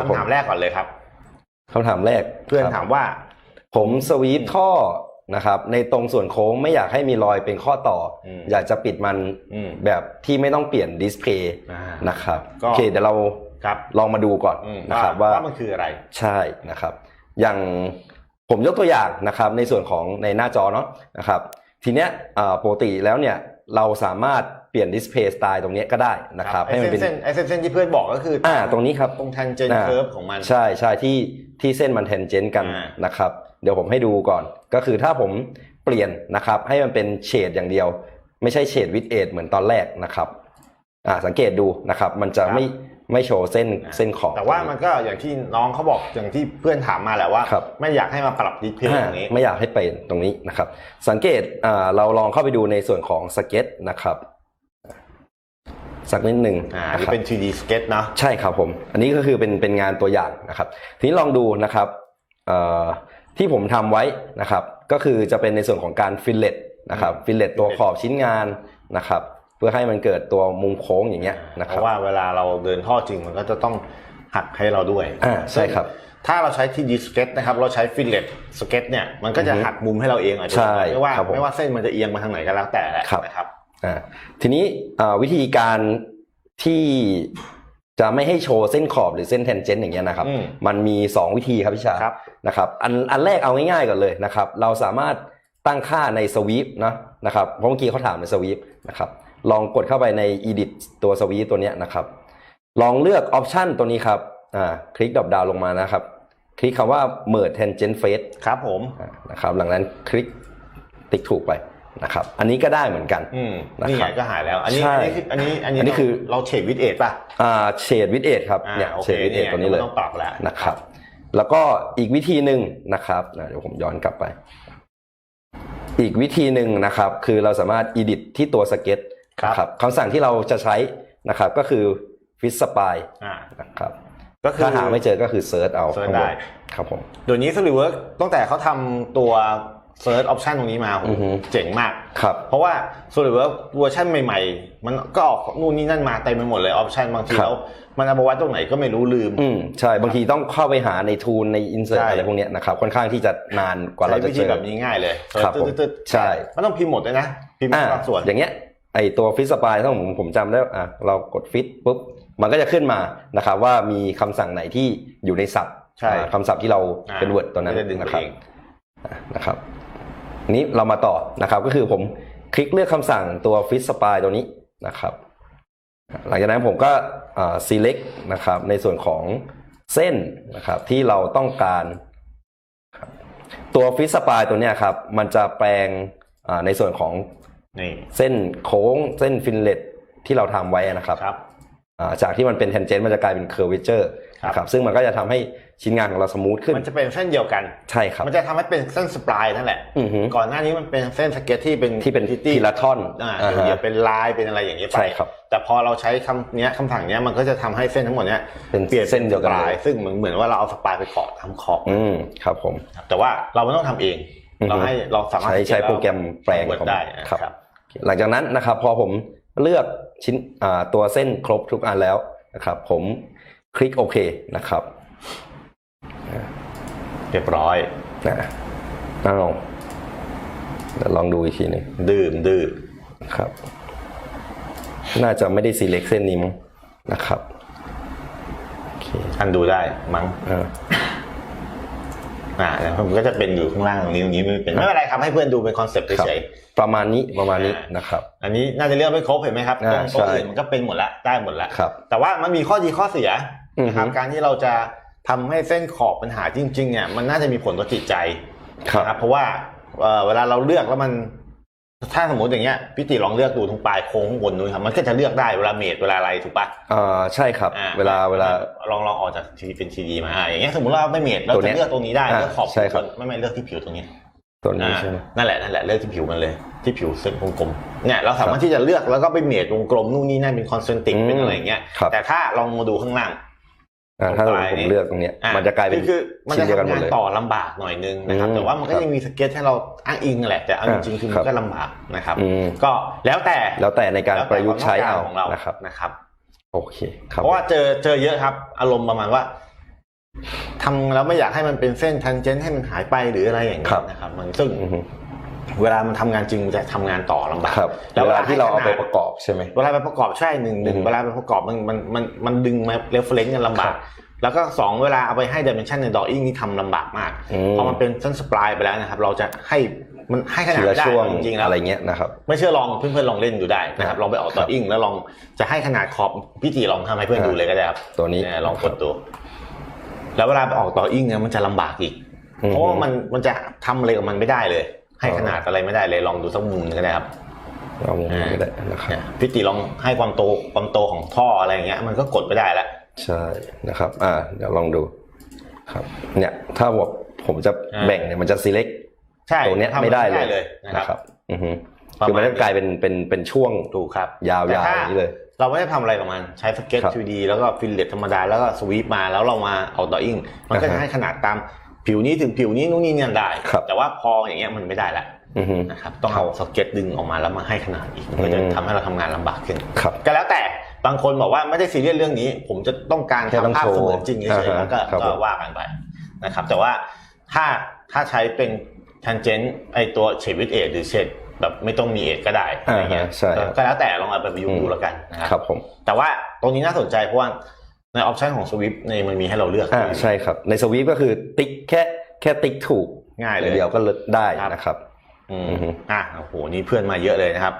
ครับผม คำถามแรกก่อนเลยครับ คำถามแรกเพื่อนครับถามว่า ผมสวีปท่อนะครับ ในตรงส่วนโค้งไม่อยากให้มีรอยเป็นข้อต่ออม อยากจะปิดมันอืมแบบที่ไม่ต้องเปลี่ยนดิสเพย์อ่า นะครับก็ โอเคเดี๋ยวเราครับลองมาดูก่อนอืมนะครับว่า ว่าว่ามันคืออะไร ใช่นะครับ อย่างผมยกตัวอย่างนะครับในส่วนของในหน้าจอเนาะนะครับ ทีเนี้ยอ่าปกติแล้วเนี่ย เราสามารถเปลี่ยนดิสเพย์สไตล์ตรงเนี้ยก็ได้นะครับไอ้ให้มันเส้นเป็นเส้นไอ้เส้นเส้นที่เพื่อนบอกก็คือออ่าตรงนี้ครับตรงแทนเจนอ่าเคิร์ฟของมันใช่ใช่ที่ที่เส้นมันแทนเจนกันอ่านะครับเดี๋ยวผมให้ดูก่อน ก็คือถ้าผมเปลี่ยนนะครับ ให้มันเป็นเฉดอย่างเดียว ไม่ใช่เฉดวิดเอทเหมือนตอนแรกนะครับอ่าสังเกตดูนะครับ มันจะไม่ ไม่โชว์เส้นเส้นขอบแต่ว่ามันก็อย่างที่น้องเขาบอกอย่างที่เพื่อนถามมาแหละว่าครับไม่อยากให้มาปรับดิสเพย์อ่าตรงนี้ ไม่อยากให้เป็นตรงนี้นะครับ สังเกตอ่าเราลองเข้าไปดูในส่วนของสเก็ตนะครับสักนิดหนึ่งอ่านะนี่ครับเป็น 3D sketch เนอะใช่ครับผม อันนี้ก็คือเป็นเป็นงานตัวอย่างนะครับ ทีนี้ลองดูนะครับเอ่อที่ผมทำไว้นะครับ ก็คือจะเป็นในส่วนของการฟิลเลตนะครับ ฟิลเลตตัวขอบชิ้นงานนะครับ เพื่อให้มันเกิดตัวมุมโค้งอย่างเงี้ยนะเพครับราะว่าเวลาเราเดินท่อจริงมันก็จะต้องหักให้เราด้วยอ่าใช่ครับ ถ้าเราใช้ 3D sketch นะครับเราใช้ฟิลเลตสเก็ตเนี่ยมันก็จะอือฮึหักมุมให้เราเองอาจจะใช่ไม่ว่าครับผมไม่ว่าเส้นมันจะเอียงมาทางไหนก็แล้วแต่แหละครับนะครับอ่าทีนี้อ่าวิธีการที่จะไม่ให้โชว์เส้นขอบหรือเส้นแทนเจนต์อย่างเงี้ยนะครับอืมมันมี 2 วิธีครับพี่ชาครับนะครับ อันอันแรกเอาง่ายๆก่อนเลยนะครับ เราสามารถตั้งค่าในสวีปนะนะครับเพราะเมื่อกี้เขาถามในสวีปนะครับ ลองกดเข้าไปใน edit ตัวสวีปตัวเนี้ยนะครับ ลองเลือกออปชันตัวนี้ครับอ่าคลิกดรอปดาวลงมานะครับ คลิกคำว่า merge tangent face ครับผมอ่านะครับหลังนั้นคลิกติ๊กถูกไปนะครับ อันนี้ก็ได้เหมือนกันอืมนะครับนี่ไงก็หายแล้ว อันนี้ใช่อันนี้คืออันนี้อันนี้คือเราเฉดวิดเอทป่ะอ่าเฉดวิดเอทครับอ่าเนี่ยโอเฉเคดวิดเอทยตัวนี้เลยไม่ต้องปรับแล้วนะครับ แล้วก็อีกวิธีหนึ่งนะครับนะเดี๋ยวผมย้อนกลับไป อีกวิธีหนึ่งนะครับ คือเราสามารถ edit ที่ตัวสเก็ตครับ นะครับคำสั่งที่เราจะใช้นะครับก็คือ fit spline อ่านะครับก็คือถ้าหาไม่เจอก็คือ search เอา search ข้างบได้นครับผมเดี๋ยวนี้ SolidWorks ตั้งแต่เขาทำตัว Search Option ตรงนี้มาโหอือฮึเจ๋งมากครับเพราะว่า SolidWorks เวอร์ชันใหม่ ๆ มันก็ออกนู่นนี่นั่นมาเต็มไปหมดเลยออปชันบางทีครับแล้วมันเอาไปไว้ตรงไหนก็ไม่รู้ลืมอืมใช่บางทีต้องเข้าไปหาในทูลใน insert ใช่อะไรพวกเนี้ยนะครับค่อนข้างที่จะนานกว่าเราใช้จะวิเจธีอแบบนี้ง่ายเลยครับผมตึ๊ดๆๆใช่ไม่ต้องพิมพ์หมดเลยนะพิมพ์อ่าบางส่วนอย่างเงี้ย ไอตัวฟิตสปายถ้าผมผมจำได้อะเรากดฟิตปุ๊บมันก็จะขึ้นมานะครับ ว่ามีคำสั่งไหนที่อยู่ในศัพท์ใช่อ่าคำศัพท์ที่เราอ่าเป็น word ตัวนั้นไม่ได้ดึงนะไปครับเองอะนะครับ นี้เรามาต่อนะครับก็คือผมคลิกเลือกคำสั่งตัวฟิตสปายตัวนี้นะครับ หลังจากนั้นผมก็อ่า select นะครับ ในส่วนของเส้นนะครับที่เราต้องการครับตัวฟิตสปายตัวเนี้ยครับ มันจะแปลงอ่าในส่วนของ นี่เส้นโค้งเส้นฟินเลตที่เราทำไว้นะครับครับอ่าจากที่มันเป็นแทนเจนต์มันจะกลายเป็นเคอร์เวเจอร์ครับนะครับซึ่งมันก็จะทำให้ชิ้นงานของเราสมูทขึ้น มันจะเป็นเส้นเดียวกันใช่ครับมันจะทำให้เป็นเส้นสปลายนั่นแหละอือฮึก่อนหน้านี้มันเป็นเส้นสเก็ตที่เป็นที่เป็นที่ทีละท่อนอ่าอ่าฮะเดี๋ยวเป็นลายเป็นอะไรอย่างนี้ไปใช่ครับแต่พอเราใช้คำเนี้ยคำสั่งเนี้ยมันก็จะทำให้เส้นทั้งหมดเนี้ยเป็นเปลี่ยนเส้นเดียวกันสปลายเลยซึ่งเหมือนเหมือนว่าเราเอาสปลายไปเกาะทำขอบอืมครับผมครับแต่ว่าเราไม่ต้องทำเองอือฮึเราให้เราสามารถใช้ใช้โปรแกรมแปลงเวิร์ดของได้ครับครับ หลังจากนั้นนะครับ พอผมเลือกชิ้นอ่าตัวเส้นครบทุกอันแล้วนะครับ ผมคลิกโอเคนะครับเรียบร้อยนะนั่งลงเดี๋ยวลองดูอีกทีหนึ่งดื้อดื้อครับ น่าจะไม่ได้ select เส้นนี้มั้งนะครับโอเคท่านดูได้มั้ง อ่าอ่าแล้วมันก็จะเป็นอยู่ข้างล่างตรงนี้ตรงนี้ไม่เป็นไม่เป็นไรครับให้เพื่อนดูเป็นคอนเซ็ปต์ครับเฉยประมาณนี้ประมาณนี้อ่านนะครับๆอันนี้น่าจะเลือกไม่ครบเห็นไหมครับอ่าตรงตัวใช่อื่นมันก็เป็นหมดละได้หมดละครับแต่ว่ามันมีข้อดีข้อเสียอือฮึนะครับการที่เราจะทำให้เส้นขอบปัญหาจริงๆเนี่ยมันน่าจะมีผลต่อจิตใจครับนะครับเพราะว่าเอ่อเวลาเราเลือกแล้วมัน ถ้าสมมติอย่างเงี้ยพี่ติลองเลือกดูตรงปลายโค้งข้างบนนู้นครับมันก็จะเลือกได้เวลาเมดเวลาอะไรถูกปะอ่าใช่ครับ อ่เวลาเวลา ลองลองออกจากทีเป็นทีดีมาอ่าอย่างเงี้ยสมมติว่าเราไม่เมดเราตัวเนี้จะยเลือกตรงนี้ได้อ่าเลือกขอบใช่ครับ ไม่ไม่เลือกที่ผิวตรงนี้ตัวนี้อ่าใช่ไหม นั่นแหละนั่นแหละเลือกที่ผิวมันเลยที่ผิวเส้นวงกลมเนี่ยเราสามารถที่จะเลือกแล้วก็ไปเมดวงกลมนู่นนี่นั่นเป็นคอนเซนติกอืมเป็นอะไรอย่างเงี้ยครับ แต่ถ้าลองมาดูข้างล่างอ่า ถ้าตผรงปลายมนี่เลือกตรงเนี้ยอ่มันจะกลายเป็นคือคือมันชิ้จะนเดียวกันหมทำดงานเลยต่อลำบากหน่อยนึงนะครับอืมแต่ว่ามันก็ครับยังมีสเก็ตให้เราอ้างอิงนั่นแหละแต่เอาจอ่าริงๆคือครัมันบก็ลำบากนะครับอืมก็แล้วแต่แล้วแต่ในการแล้วปแต่ระยุกต์ใช้ควมเอาต้องการของเรานะครับนะครับโอเคครับเพราะว่าเจอเจอเยอะครับ อารมณ์ประมาณว่าทำแล้วไม่อยากให้มันเป็นเส้นทันเจนให้มันหายไปหรืออะไรอย่างเงี้ครัยบนะครับ มันซึ่งอือฮึ เวลามันทำงานจริงมันจะทำงานต่อลำบากครับแล้วเวลาที่เราเอาไปให้ขนดประกอบใช่ไหมเวลาไปประกอบใช่หนึ่งหนึ่งอืมเวลาไปประกอบมันมันมันมันดึงมาเรฟเฟรนซ์กันลำบาครักบแล้วก็สองเวลาเอาไปให้ดิเมนชันในดอ w อิงนี่ทำลำบากมากอืมพอมันเป็นเส้นสปายไปแล้วนะครับ เราจะให้มันให้ขนาทีดละได้ช่วงจริงๆแล้วอะไรเงี้ยนะครับไม่เชื่อลองเพื่อนๆลองเล่นดูได้นะครับลองไปออกดอ w อิงแล้วลองจะให้ขนาดขอบพี่จีลองทำให้เพื่อนดูเลยก็ได้ครับตัวนี้เยลองกดดูแล้วเวลาไปออกดอ w อิงเนี่ยมันจะลำบากอีกอือฮึเพราะว่ามันมันจะทำอะไรกับมันไม่ได้เลย ให้ขนาดอะไรไม่ได้เลยลองดูสักมุมหนึงก็ได้ครับเอามุมนี้ก็ได้นะครับเนี่ยพี่ติลองให้ความโตความโตของท่ออะไรอย่างเงี้ย มันก็กดไม่ได้แล้วใช่นะครับ อ่าเดี๋ยวลองดูครับ เนี่ยถ้าบอกผมจะอ่าแบ่งเนี่ยมันจะ select ใช่ตรงเนี้ยทำไม่ได้เลยเลยนะนะครับครับ อือฮึประมาณคือมันก็กลายเป็นเป็นเป็นช่วงถูกครับ ยาวๆแต่ถ้อย่างนี้เลย เราไม่ได้ทำอะไรกับมันใช้สเก็ตครับ 2D แล้วก็ฟิลเลตธรรมดาแล้วก็สวีปมาแล้วเรามาเอาต่ออิงมันก็อ่าจะฮะให้ขนาดตาม ผิวนี้ถึงผิวนี้นู่นนี่เนี่ยได้ครับแต่ว่าพออย่างเงี้ยมันไม่ได้ละอือฮึนะครับต้องเอาสเก็ตดึงออกมาแล้วมาให้ขนาดอีกมันก็จะอืมทำให้เราทำงานลำบากขึ้นครับก็แล้วแต่บางคนบอกว่าไม่ได้ซีเรียสเรื่องนี้ ผมจะต้องการแค่ต้องทำภาพโชว์เสมือนจริงเฉยๆอ่าฮะแล้วก็ครับก็ผมว่ากันไปนะครับ แต่ว่าถ้าถ้าใช้เป็นทันเจนไอตัวเฉดวิดเอทหรือเฉดแบบไม่ต้องมีเอทก็ได้อะไรเงี้ยอ่าฮะใช่ก็ก็แล้วแต่ลองเอาไปประยุกต์ดูแล้วกันนะคครัรับบผมแต่ว่าตรงนี้น่าสนใจเพราะว่า ในออปชันของสวิฟในมันมีให้เราเลือกอ่าใช่ครับ ในสวีปก็คือติ๊กแค่แค่ติ๊กถูกง่ายเลยเดียวก็ลดได้ครับนะครับ อืมอือฮึอะโอ้โหนี่เพื่อนมาเยอะเลยนะครับ